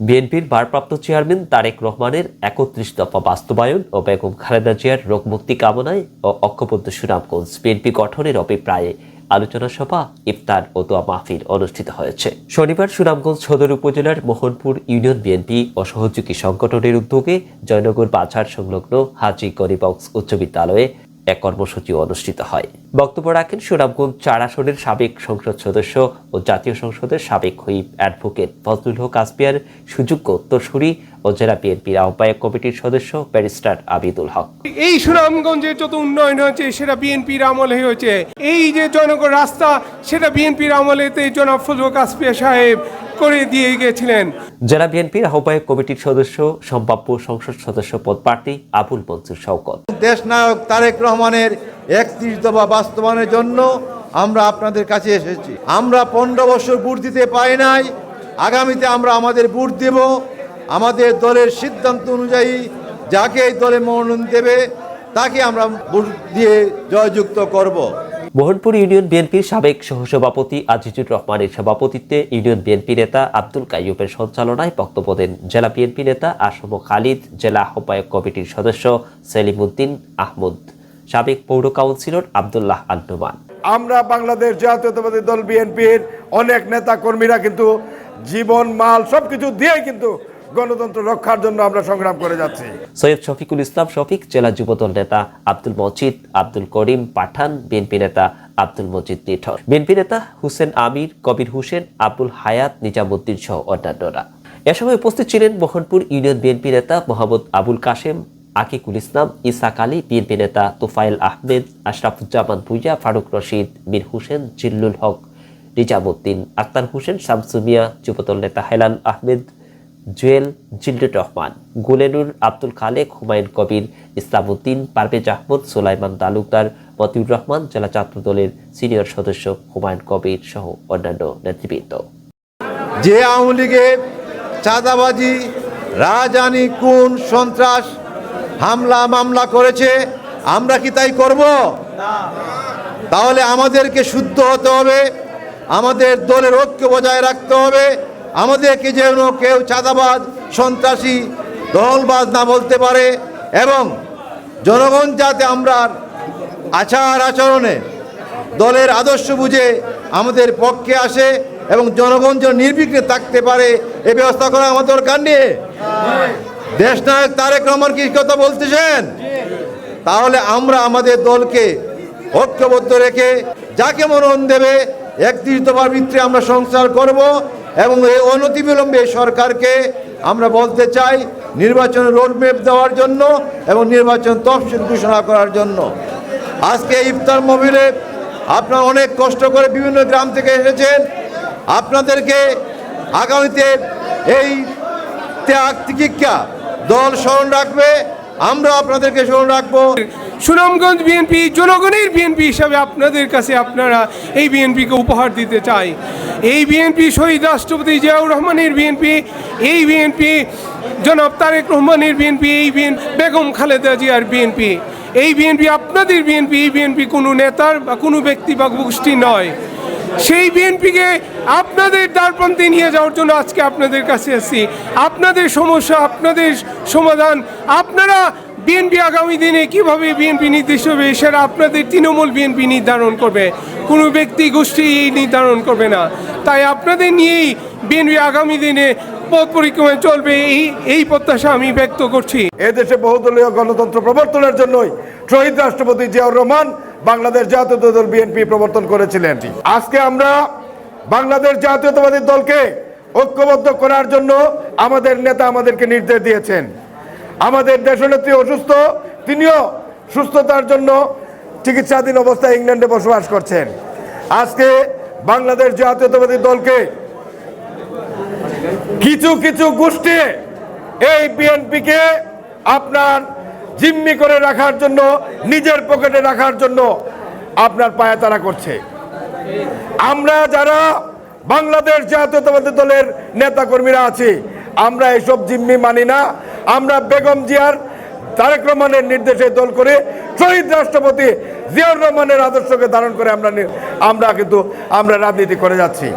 বিএনপির ভারপ্রাপ্ত চেয়ারম্যান তারেক রহমানের একত্রিশ দফা বাস্তবায়ন ও বেগম খালেদা জিয়ার রোগমুক্তি কামনায় ও ঐক্যবদ্ধ সুনামগঞ্জ বিএনপি গঠনের অভিপ্রায়ে আলোচনা সভা, ইফতার ও দোয়া মাহফিল অনুষ্ঠিত হয়েছে। শনিবার সুনামগঞ্জ সদর উপজেলার মোহনপুর ইউনিয়ন বিএনপি ও সহযোগী সংগঠনের উদ্যোগে জয়নগর বাজার সংলগ্ন হাজি গরিবক্স উচ্চ বিদ্যালয়ে এক কর্মসূচি অনুষ্ঠিত হয়। বক্তব্য রাখেন সুনামগঞ্জ চার আসনের সাবেক সংসদ সদস্য ও জাতীয় সংসদের সাবেক হুইপ অ্যাডভোকেট ফজলুল হক আসবিয়ার সুযোগ্য উত্তরসূরি ও জেলা বিএনপির আহ্বায়ক কমিটির সদস্য ব্যারিস্টার আবিদুল হক। এই সুনামগঞ্জে যত উন্নয়ন হয়েছে সেটা বিএনপির আমলে হয়েছে। এই যে জনগণ রাস্তা সেটা বিএনপির আমলেতে জনাব ফজল কাসপিয়া সাহেব করে দিয়ে গেছিলেন। জেলা বিএনপির আহ্বায়ক কমিটির সদস্য সম্ভাব্য সংসদ সদস্য পদ প্রার্থী আবুল মনসুর শওকত। দেশনায়ক তারেক রহমানের একত্রিশ দফা বাস্তবায়নের জন্য আমরা আপনাদের কাছে এসেছি। আমরা পনেরো বছর ভোট দিতে পাই নাই। আগামীতে আমরা আমাদের বুট দেব। আমাদের দলের সিদ্ধান্ত অনুযায়ী যাকে এই দলে মনোনয়ন দেবে তাকে আমরা ভোট দিয়ে জয়যুক্ত করব। মোহনপুর ইউনিয়ন বিএনপির সাবেক সহসভাপতি আজিজুর রহমানের সভাপতিত্বে ইউনিয়ন বিএনপি নেতা আব্দুল কাইয়ুবের সঞ্চালনায় বক্তব্য দেন জেলা বিএনপি নেতা আসম খালিদ জেলা আহ্বায়ক কমিটির সদস্য সেলিম উদ্দিন আহমদ সাবেক পৌর কাউন্সিলর আবদুল্লাহ আন্ডুমান আমরা বাংলাদেশ জাতীয়তাবাদী দল বিএনপির অনেক নেতা কর্মীরা কিন্তু জীবন মাল সবকিছু দিয়ে কিন্তু গণতন্ত্র রক্ষার জন্য আমরা সংগ্রাম করে যাচ্ছি। সৈয়দ শফিকুল ইসলাম, শফিক জেলা যুবদল নেতা আব্দুল মজিদ, আব্দুল করিম পাঠান, বিএনপি নেতা আব্দুল মজিদ নিঠর। বিএনপি নেতা হুসেন আমির, কবির হোসেন আব্দুল হায়াত, নিজামুদ্দিন সহ অন্যান্যরা। এ সময় উপস্থিত ছিলেন মোহনপুর ইউনিয়ন বিএনপি নেতা মোহাম্মদ আবুল কাশেম, আকিকুল ইসলাম, ইসাক আলী, বিএনপি নেতা তোফায়েল আহমেদ, আশরাফুজ্জামান ভুইয়া, ফারুক রশিদ, মীর হোসেন, জিল্লুল হক, নিজামুদ্দিন, আক্তার হোসেন, শামসুমিয়া, যুবদল নেতা হেলাল আহমেদ জুয়েল জিল্লুর রহমান গুলেনুর আব্দুল খালেক হুমায়ুন কবির ইসলামউদ্দিন পারভেজ আহমদ সোলাইমান তালুকদার মতিউর রহমান জেলা ছাত্র দলের সিনিয়র সদস্য হুমায়ুন কবির সহ অন্যান্য নেতৃবৃন্দ। যে আওয়ামী লীগে চাঁদাবাজি রাজানি খুন সন্ত্রাস হামলা মামলা করেছে আমরা কি তাই করব? তাহলে আমাদেরকে শুদ্ধ হতে হবে আমাদের দলের ঐক্য বজায় রাখতে হবে আমাদেরকে যেন কেউ চাঁদাবাজ, সন্ত্রাসী, দলবাজ না বলতে পারে এবং জনগণ যাতে আমরা আচার আচরণে দলের আদর্শ বুঝে আমাদের পক্ষে আসে এবং জনগণ যেন নির্বিঘ্নে থাকতে পারে, এ ব্যবস্থা করা আমার দরকার নেই। দেশ নায়ক তারেক রহমান কি কথা বলতেছেন? তাহলে আমরা আমাদের দলকে ঐক্যবদ্ধ রেখে যাকে মনোনয়ন দেবে একত্রিশ দফার ভিত্তিতে আমরা সংস্কার করব। এবং এই অনতিবিলম্বে সরকারকে আমরা বলতে চাই নির্বাচনের রোডম্যাপ দেওয়ার জন্য এবং নির্বাচন তফসিল ঘোষণা করার জন্য। আজকে ইফতার মোবিলে আপনারা অনেক কষ্ট করে বিভিন্ন গ্রাম থেকে এসেছেন। আপনাদেরকে আগামীতে এই ত্যাগ তিকিক্ষা দল স্মরণ রাখবে। আমরা আপনাদেরকে স্মরণ রাখব। সুনামগঞ্জ বিএনপি, জনগণের বিএনপি হিসাবে আপনাদের কাছে আপনারা এই বিএনপিকে উপহার দিতে চাই। এই বিএনপি শহীদ রাষ্ট্রপতি জিয়াউর রহমানের বিএনপি, এই বিএনপি জনাব তারেক রহমানের বিএনপি, এই বিএন বেগম খালেদা জিয়ার বিএনপি। এই বিএনপি আপনাদের বিএনপি, এই বিএনপি কোনো নেতার বা কোনো ব্যক্তি বা গোষ্ঠী নয়। সেই বিএনপিকে আপনাদের দ্বারপ্রান্তে নিয়ে যাওয়ার জন্য আজকে আপনাদের কাছে এসেছি আপনাদের সমস্যা, আপনাদের সমাধান, আপনারা বিএনপি আগামী দিনে কীভাবে বিএনপি নির্দিষ্ট হবে সেটা আপনাদের তৃণমূল বিএনপি নির্ধারণ করবে। কোনো ব্যক্তি গোষ্ঠী নির্ধারণ করবে না। তাই আপনাদের নিয়েই বিএনপি আগামী দিনে পথ পরিক্রমায় চলবে এই এই প্রত্যাশা আমি ব্যক্ত করছি। এদেশে বহুদলীয় গণতন্ত্র প্রবর্তনের জন্যই শহীদ রাষ্ট্রপতি জিয়াউর রহমান বাংলাদেশ জাতীয়তা দল বিএনপি প্রবর্তন করেছিলেন। আজকে আমরা বাংলাদেশ জাতীয়তাবাদী দলকে ঐক্যবদ্ধ করার জন্য আমাদের নেতা আমাদেরকে নির্দেশ দিয়েছেন। আমাদের দেশনেত্রী অসুস্থ তিনিও সুস্থতার জন্য চিকিৎসাধীন অবস্থায় ইংল্যান্ডে বসবাস করছেন। আজকে বাংলাদেশ জাতীয়তাবাদী দলকে কিছু কিছু গোষ্ঠী এই বিএনপিকে আপনার জিম্মি করে রাখার জন্য, নিজের পকেটে রাখার জন্য আপনার পায়াতারা করছে। আমরা যারা বাংলাদেশ জাতীয়তাবাদী দলের নেতাকর্মীরা আছি, আমরা এসব জিম্মি মানি না। আমরা বেগম জিয়ার, তারেক রহমানের নির্দেশে দল করে শহীদ রাষ্ট্রপতি জিয়াউর রহমানের আদর্শকে ধারণ করে আমরা আমরা কিন্তু, আমরা রাজনীতি করে যাচ্ছি।